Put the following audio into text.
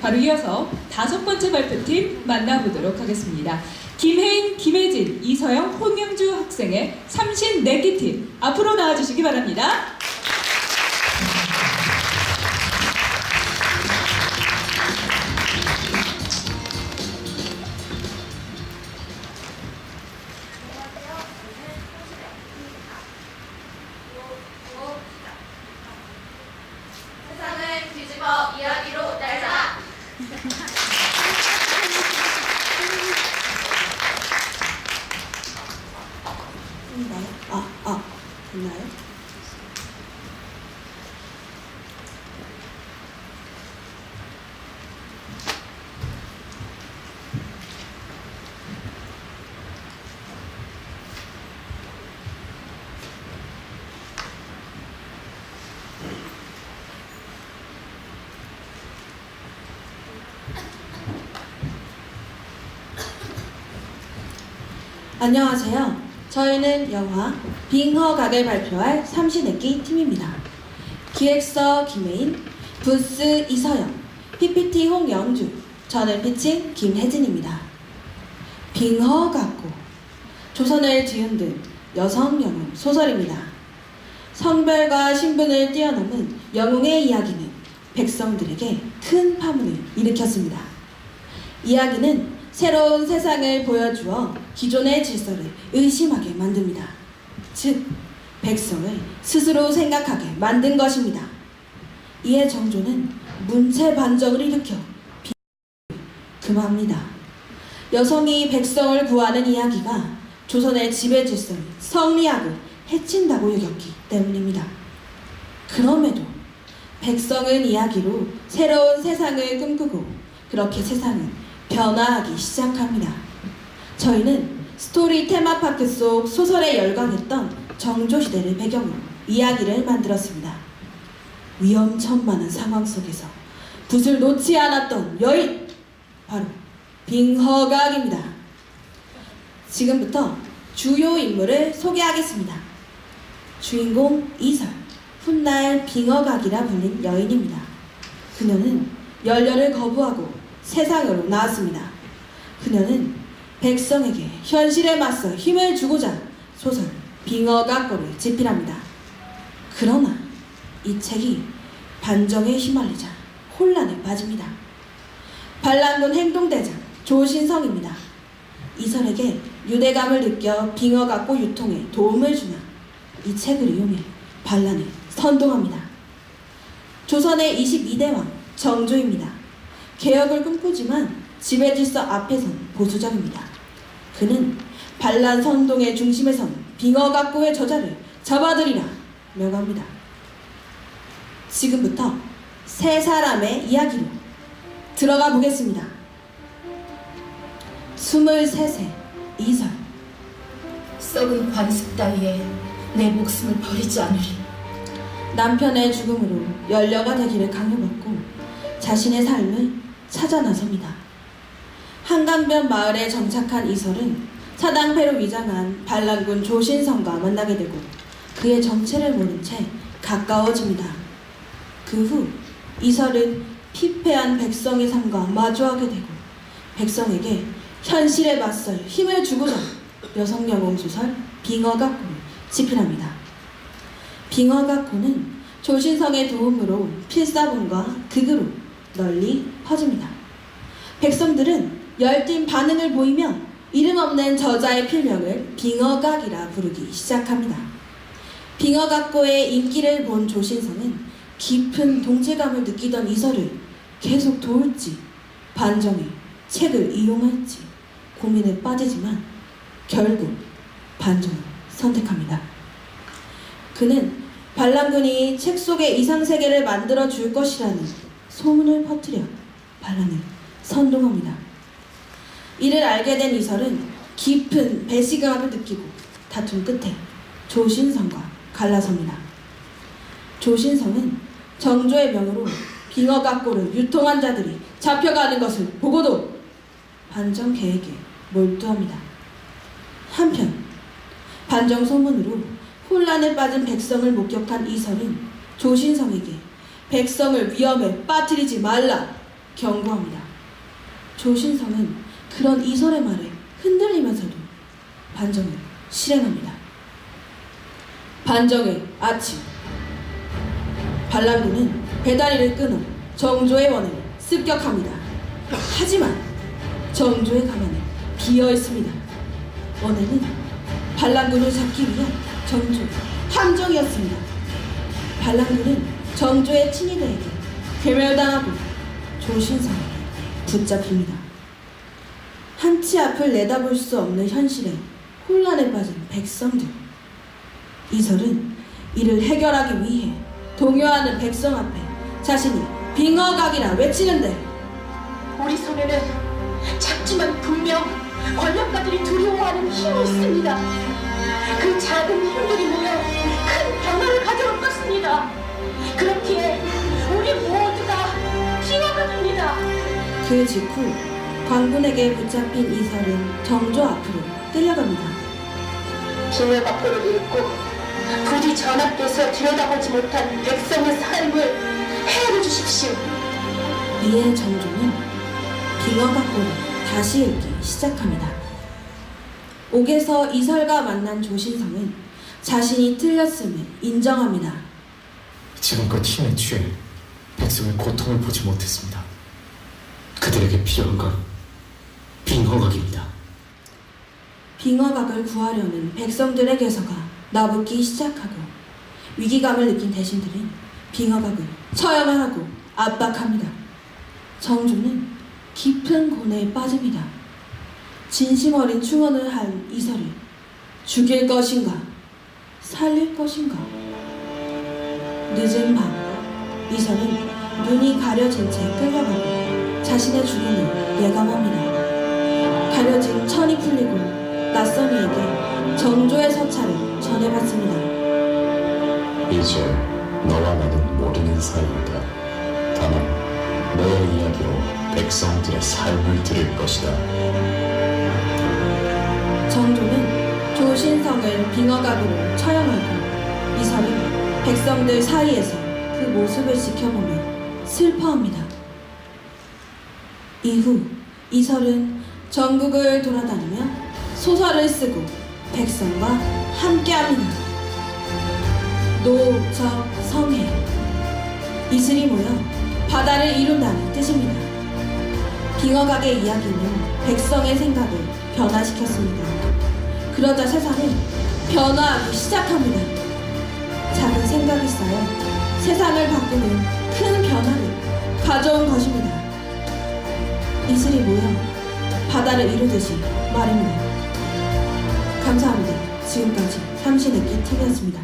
바로 이어서 다섯 번째 발표팀 만나보도록 하겠습니다. 김혜인, 김혜진, 이서영, 홍영주 학생의 삼신 내기팀 앞으로 나와주시기 바랍니다. 안녕하세요. 저희는 영화 빙허 각을 발표할 삼신액기 팀입니다. 기획서 김혜인, 부스 이서영, PPT 홍영주, 저는 피칭 김혜진입니다. 빙허 각고 조선을 뒤흔든 여성 영웅 소설입니다. 성별과 신분을 뛰어넘은 영웅의 이야기는 백성들에게 큰 파문을 일으켰습니다. 이야기는 새로운 세상을 보여주어 기존의 질서를 의심하게 만듭니다. 즉, 백성을 스스로 생각하게 만든 것입니다. 이에 정조는 문체 반정을 일으켜 비 금합니다. 여성이 백성을 구하는 이야기가 조선의 지배 질서를 성리학을 해친다고 여겼기 때문입니다. 그럼에도 백성은 이야기로 새로운 세상을 꿈꾸고 그렇게 세상은 변화하기 시작합니다. 저희는 스토리 테마파크 속 소설에 열광했던 정조시대를 배경으로 이야기를 만들었습니다. 위험천만한 상황 속에서 붓을 놓지 않았던 여인! 바로 빙허각입니다. 지금부터 주요 인물을 소개하겠습니다. 주인공 이설, 훗날 빙허각이라 불린 여인입니다. 그녀는 열렬을 거부하고 세상으로 나왔습니다. 그녀는 백성에게 현실에 맞서 힘을 주고자 소설 빙어각고를 집필합니다. 그러나 이 책이 반정에 휘말리자 혼란에 빠집니다. 반란군 행동대장 조신성입니다. 이설에게 유대감을 느껴 빙어각고 유통에 도움을 주나 이 책을 이용해 반란을 선동합니다. 조선의 22대 왕 정조입니다. 개혁을 꿈꾸지만 지배 질서 앞에선 보수적입니다. 그는 반란 선동의 중심에 선 빙어 각고의 저자를 잡아들이라 명합니다. 지금부터 세 사람의 이야기로 들어가 보겠습니다. 23세 이설 썩은 관습 따위에 내 목숨을 버리지 않으리. 남편의 죽음으로 연려가 되기를 강요받고 자신의 삶을 찾아 나섭니다. 한강변 마을에 정착한 이설은 사당패로 위장한 반란군 조신성과 만나게 되고 그의 정체를 모른 채 가까워집니다. 그 후 이설은 피폐한 백성의 삶과 마주하게 되고 백성에게 현실에 맞설 힘을 주고자 여성 영웅 소설 빙어각고를 집필합니다. 빙어각고는 조신성의 도움으로 필사본과 극으로 널리 퍼집니다. 백성들은 열띤 반응을 보이며 이름 없는 저자의 필명을 빙어각이라 부르기 시작합니다. 빙어각고의 인기를 본 조신성은 깊은 동체감을 느끼던 이설을 계속 도울지 반정에 책을 이용할지 고민에 빠지지만 결국 반정을 선택합니다. 그는 반란군이 책 속에 이상세계를 만들어 줄 것이라는 소문을 퍼뜨려 반란을 선동합니다. 이를 알게 된 이설은 깊은 배신감을 느끼고 다툼 끝에 조신성과 갈라섭니다. 조신성은 정조의 명으로 빙어각고를 유통한 자들이 잡혀가는 것을 보고도 반정 계획에 몰두합니다. 한편 반정 소문으로 혼란에 빠진 백성을 목격한 이설은 조신성에게 백성을 위험에 빠뜨리지 말라 경고합니다. 조신성은 그런 이설의 말에 흔들리면서도 반정을 실행합니다. 반정의 아침 반란군은 배다리를 끊어 정조의 원을 습격합니다. 하지만 정조의 가만은 비어 있습니다. 원에는 반란군을 잡기 위한 정조 함정이었습니다. 반란군은 정조의 친위대에게 괴멸당하고 조신성에게 붙잡힙니다. 한치 앞을 내다볼 수 없는 현실에 혼란에 빠진 백성들. 이설은 이를 해결하기 위해 동요하는 백성 앞에 자신이 빙어각이라 외치는데 우리 손에는 작지만 분명 권력가들이 두려워하는 힘이 있습니다. 그 작은 그 직후 광군에게 붙잡힌 이설은 정조 앞으로 끌려갑니다. 빙을 밖으로 잃고 부디 전하께서 들여다보지 못한 백성의 삶을 헤아려 주십시오. 이에 정조는 빙어각고를 다시 읽기 시작합니다. 옥에서 이설과 만난 조신성은 자신이 틀렸음을 인정합니다. 지금껏 힘에 취해 백성의 고통을 보지 못했습니다. 그들에게 필요한 건 빙허각입니다. 빙어각을 구하려는 백성들에게서가 나붙기 시작하고 위기감을 느낀 대신들은 빙어각을 처형을 하고 압박합니다. 정조는 깊은 고뇌에 빠집니다. 진심 어린 충원을 한 이설을 죽일 것인가 살릴 것인가 늦은 밤 이설은 눈이 가려진 채 끌려가고 자신의 죽음을 예감합니다. 가려진 천이 풀리고 낯선 이에게 정조의 서찰을 전해봤습니다. 이제 너와 나는 모르는 사이이다. 다만 너의 이야기로 백성들의 삶을 들을 것이다. 정조는 조신성을 빙어각으로 처형하고 이설은 백성들 사이에서 그 모습을 지켜보며 슬퍼합니다. 이후 이설은 전국을 돌아다니며 소설을 쓰고 백성과 함께합니다. 노적성해 이슬이 모여 바다를 이룬다는 뜻입니다. 빙어각의 이야기는 백성의 생각을 변화시켰습니다. 그러자 세상은 변화하기 시작합니다. 작은 생각이 쌓여 세상을 바꾸는 큰 변화를 가져온 것입니다. 이슬이 모여 바다를 이루듯이 말입니다. 감사합니다. 지금까지 삼신의기 TV였습니다.